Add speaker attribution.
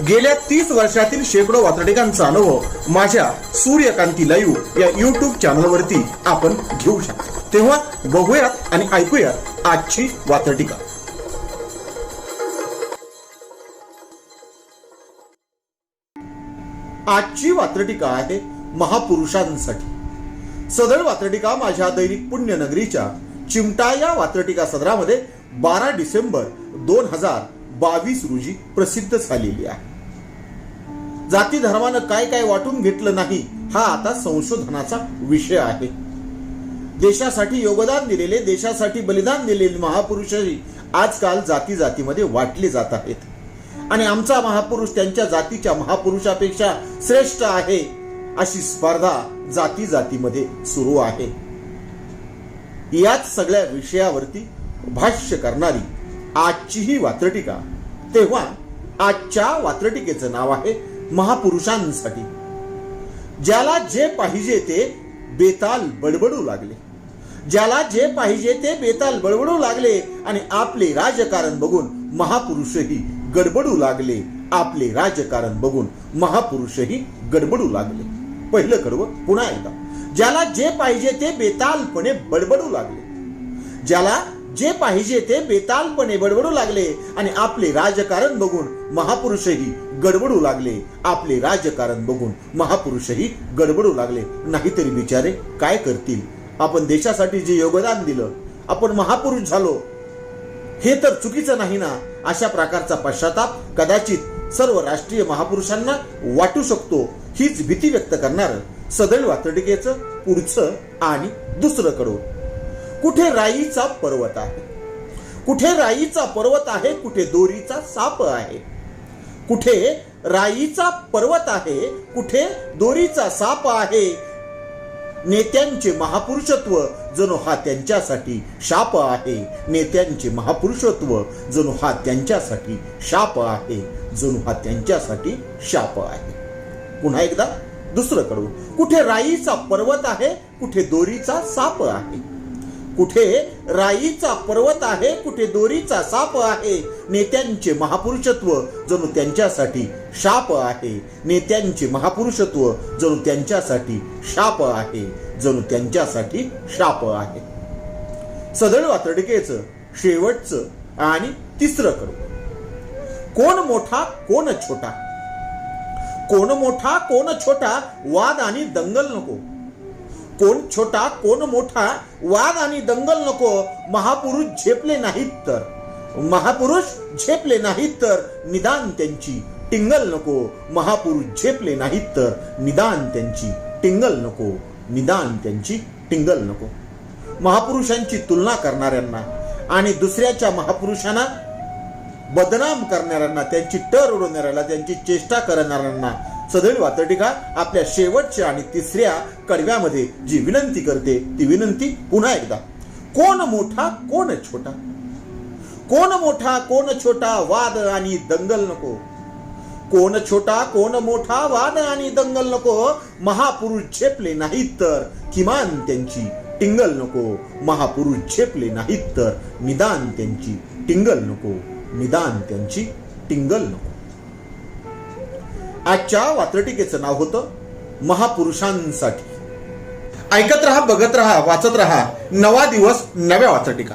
Speaker 1: गेल्या तीस वर्षातील शेकडो वातडिकांचा अनुभव माझ्या सूर्यकांती लाईव्ह या युट्यूब चॅनलवरती आपण घेऊ शकतो. तेव्हा बघूयात आणि ऐकूयात आजची वातडिका आजची वात्रटिका आहे महापुरुषांसाठी. सदळ वात्रटिका माझ्या दैनिक पुण्यनगरीच्या चिमटा या वात्रटिका सदरामध्ये बारा डिसेंबर दोन हजार बावीस रोजी प्रसिद्ध झालेली आहे. जाती धर्मानं काय काय वाटून घेतलं नाही हा आता संशोधनाचा विषय आहे. देशासाठी योगदान दिलेले देशासाठी बलिदान दिलेले महापुरुषही आजकाल जाती जातीमध्ये वाटले जात आहेत. आणि आमचा महापुरुष त्यांच्या जातीच्या महापुरुषापेक्षा श्रेष्ठ आहे अशी स्पर्धा जाती जातीमध्ये सुरू आहे. याच सगळ्या विषयावरती भाष्य करणारी आजची ही वात्रटिका. तेव्हा आजच्या वात्रटिकेचं नाव आहे महापुरुषांसाठी. ज्याला जे पाहिजे ते बेताल बडबडू लागले. ज्याला जे पाहिजे ते बेताल बडबडू लागले आणि आपले राजकारण बघून महापुरुषही गडबडू लागले. आपले राजकारण बघून महापुरुषही गडबडू लागले. पहिलं कडवं पुन्हा एकदा. ज्याला जे पाहिजे ते बेतालपणे बडबडू लागले. ज्याला जे पाहिजे ते बेतालपणे बडबडू लागले आणि आपले राजकारण बघून महापुरुषही गडबडू लागले. आपले राजकारण बघून महापुरुषही गडबडू लागले. नाहीतरी बिचारे काय करतील? आपण देशासाठी जे योगदान दिलं आपण महापुरुष झालो. हे तर चुकीचं नाही ना? अशा प्रकारचा पश्चाताप कदाचित सर्व राष्ट्रीय महापुरुषांना वाटू शकतो. हीच भीती व्यक्त करणार सदैव वातडिकेचं पुढचं आणि दुसरं कडवं कुठे राईचा पर्वत आहे? कुठे राईचा पर्वत आहे कुठे दोरीचा साप आहे? कुठे राईचा पर्वत आहे कुठे दोरीचा साप आहे? नेत्यांचे महापुरुषत्व जणू हा त्यांच्यासाठी शाप आहे. नेत्यांचे महापुरुषत्व जणू हा त्यांच्यासाठी शाप आहे. जणू हा त्यांच्यासाठी शाप आहे. पुन्हा एकदा दुसरं कडू कुठे राईचा पर्वत आहे कुठे दोरीचा साप आहे? कुठे राईचा पर्वत आहे कुठे दोरीचा साप आहे नेत्यांचे महापुरुषत्व जणू त्यांच्यासाठी शाप आहे. नेत्यांचे महापुरुषत्व जणू त्यांच्यासाठी शाप आहे जणू त्यांच्यासाठी शाप आहे. सदळ वातडकेचं शेवटचं आणि तिसरं करू. कोण मोठा कोण छोटा? कोण मोठा कोण छोटा? वाद आणि दंगल नको. कोण छोटा कोण मोठा वाद आणि दंगल नको महापुरुष झेपले नाहीत तर. महापुरुष झेपले नाहीत तर निदान त्यांची टिंगल नको महापुरुष झेपले नाहीत तर निदान त्यांची टिंगल नको निदान त्यांची टिंगल नको. महापुरुषांची तुलना करणाऱ्यांना आणि दुसऱ्याच्या महापुरुषांना बदनाम करणाऱ्यांना त्यांची टर उडवणाऱ्याला त्यांची चेष्टा करणाऱ्यांना सदैव वातटिका आपल्या शेवटच्या आणि तिसऱ्या कडव्यामध्ये जी विनंती करते ती विनंती पुन्हा एकदा. कोण मोठा कोण छोटा? कोण मोठा कोण छोटा वाद आणि दंगल नको. कोण छोटा कोण मोठा वाद आणि दंगल नको. महापुरुष झेपले नाहीत तर किमान त्यांची टिंगल नको. महापुरुष झेपले नाहीत तर निदान त्यांची टिंगल नको. निदान त्यांची टिंगल नको. आजच्या वात्रटिकेचं नाव होतं महापुरुषांसाठी. ऐकत रहा बघत रहा वाचत रहा. नवा दिवस नव्या वात्रटिका.